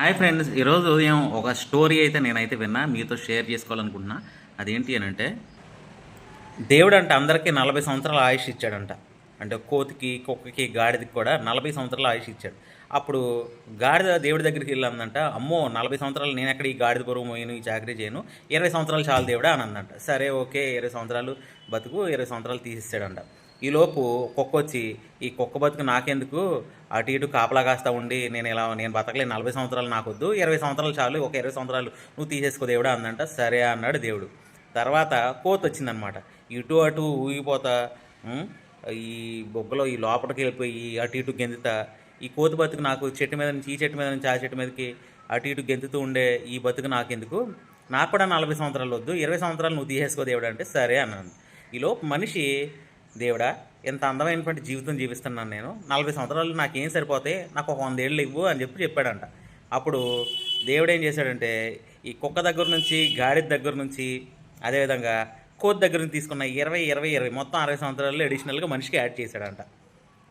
Hi friends ఈరోజు ఉదయం ఒక స్టోరీ అయితే నేనైతే విన్నా మీతో షేర్ చేసుకోవాలనుకుంటున్నా. అదేంటి అని అంటే దేవుడు అంటే అందరికీ నలభై సంవత్సరాల ఆయుష్ ఇచ్చాడంట. అంటే కోతికి కుక్కకి గాడిదకి కూడా నలభై సంవత్సరాల ఆయుష్ ఇచ్చాడు. అప్పుడు గాడిద దేవుడి దగ్గరికి వెళ్ళిందంట అమ్మో నలభై సంవత్సరాలు నేను ఎక్కడ ఈ గాడిద పొరుగు మోయను ఈ చాకరీ చేయను? ఇరవై సంవత్సరాలు చాలు దేవుడా అని అందంట సరే ఓకే ఇరవై సంవత్సరాలు బతుకు ఇరవై సంవత్సరాలు తీసిస్తాడంట. ఈలోపు కుక్క వచ్చి ఈ కుక్క బతుకు నాకెందుకు? అటు ఇటు కాపలా కాస్తా ఉండి నేను ఇలా నేను బతకలేను. నలభై సంవత్సరాలు నాకొద్దు. ఇరవై సంవత్సరాలు చాలు. ఒక ఇరవై సంవత్సరాలు నువ్వు తీసేసుకో దేవుడా అందంట. సరే అన్నాడు దేవుడు. తర్వాత కోత వచ్చిందనమాట ఇటు అటు ఊగిపోతా. ఈ బొగ్గలో ఈ లోపలికి వెళ్ళిపోయి అటు ఇటు గెంతుతా. ఈ కోతి బతుకు నాకు చెట్టు మీద నుంచి ఈ చెట్టు మీద నుంచి ఆ చెట్టు మీదకి అటు ఇటు గెంతుతూ ఉండే ఈ బతుకు నాకెందుకు? నాకు కూడా నలభై సంవత్సరాలు వద్దు. ఇరవై సంవత్సరాలు నువ్వు తీసేసుకో దేవుడు అంటే సరే అన్నాను. ఈలోపు మనిషి దేవుడా ఇంత అందమైనటువంటి జీవితం జీవిస్తున్నాను నేను. నలభై సంవత్సరాలు నాకేం సరిపోతాయి? నాకు ఒక వందేళ్ళు ఇవ్వు అని చెప్పి చెప్పాడంట. అప్పుడు దేవుడు ఏం చేశాడంటే ఈ కుక్క దగ్గర నుంచి గాడిద దగ్గర నుంచి అదేవిధంగా కోతి దగ్గర నుంచి తీసుకున్న ఇరవై ఇరవై ఇరవై మొత్తం అరవై సంవత్సరాలు అడిషనల్గా మనిషికి యాడ్ చేశాడంట.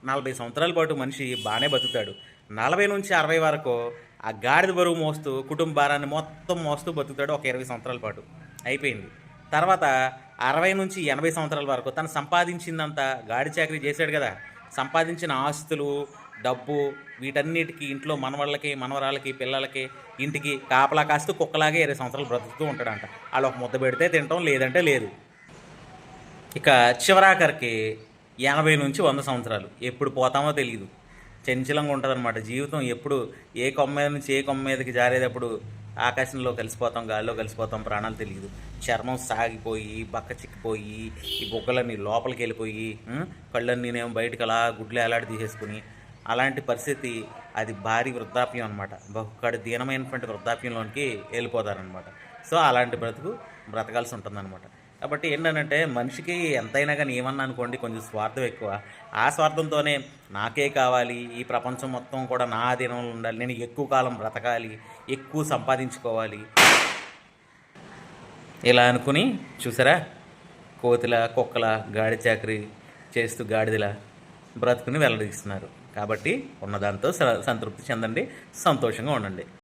నలభై సంవత్సరాల పాటు మనిషి బాగానే బతుకుతాడు. నలభై నుంచి అరవై వరకు ఆ గాడిద బరువు మోస్తూ కుటుంబ భారాన్ని మొత్తం మోస్తూ బతుకుతాడు ఒక ఇరవై సంవత్సరాల పాటు. అయిపోయింది. తర్వాత అరవై నుంచి ఎనభై సంవత్సరాల వరకు తను సంపాదించిందంతా గాడి చాకరీ చేశాడు కదా. సంపాదించిన ఆస్తులు డబ్బు వీటన్నిటికీ ఇంట్లో మనవాళ్ళకి మనవరాలకి పిల్లలకి ఇంటికి కాపలా కాస్తూ కుక్కలాగే ఇరవై సంవత్సరాలు బ్రతుకుతూ ఉంటాడంట. వాళ్ళు ఒక ముద్ద పెడితే తినటం లేదంటే లేదు. ఇక చివరాఖరికి ఎనభై నుంచి వంద సంవత్సరాలు. ఎప్పుడు పోతామో తెలియదు చంచలంగా ఉంటుందన్నమాట. జీవితం ఎప్పుడు ఏ కొమ్మ మీద నుంచి ఏ కొమ్మ మీదకి జారేటప్పుడు ఆకాశంలో కలిసిపోతాం గాలిలో కలిసిపోతాం ప్రాణాలు తెలియదు. చర్మం సాగిపోయి బక్క చిక్కిపోయి ఈ బొగ్గలన్నీ లోపలికి వెళ్ళిపోయి కళ్ళన్నీ కళ్ళన్నీనేమో బయటకు అలా గుడ్లు ఎలాడి తీసేసుకుని అలాంటి పరిస్థితి అది భారీ వృద్ధాప్యం అనమాట బహుకడు దీనమైనటువంటి వృద్ధాప్యంలోనికి వెళ్ళిపోతారనమాట సో అలాంటి బ్రతుకు బ్రతకాల్సి ఉంటుందన్నమాట. కాబట్టి ఏంటంటే మనిషికి ఎంతైనా కానీ ఏమన్నా అనుకోండి కొంచెం స్వార్థం ఎక్కువ. ఆ స్వార్థంతోనే నాకే కావాలి ఈ ప్రపంచం మొత్తం కూడా నా అధీనంలో ఉండాలి నేను ఎక్కువ కాలం బ్రతకాలి ఎక్కువ సంపాదించుకోవాలి. ఇలా అనుకుని చూసారా? కోతిల కుక్కల గాడి చాకరీ చేస్తూ గాడిదల బ్రతుకుని వెల్లడిస్తున్నారు. కాబట్టి ఉన్నదాంతో స- సంతృప్తి చెందండి సంతోషంగా ఉండండి.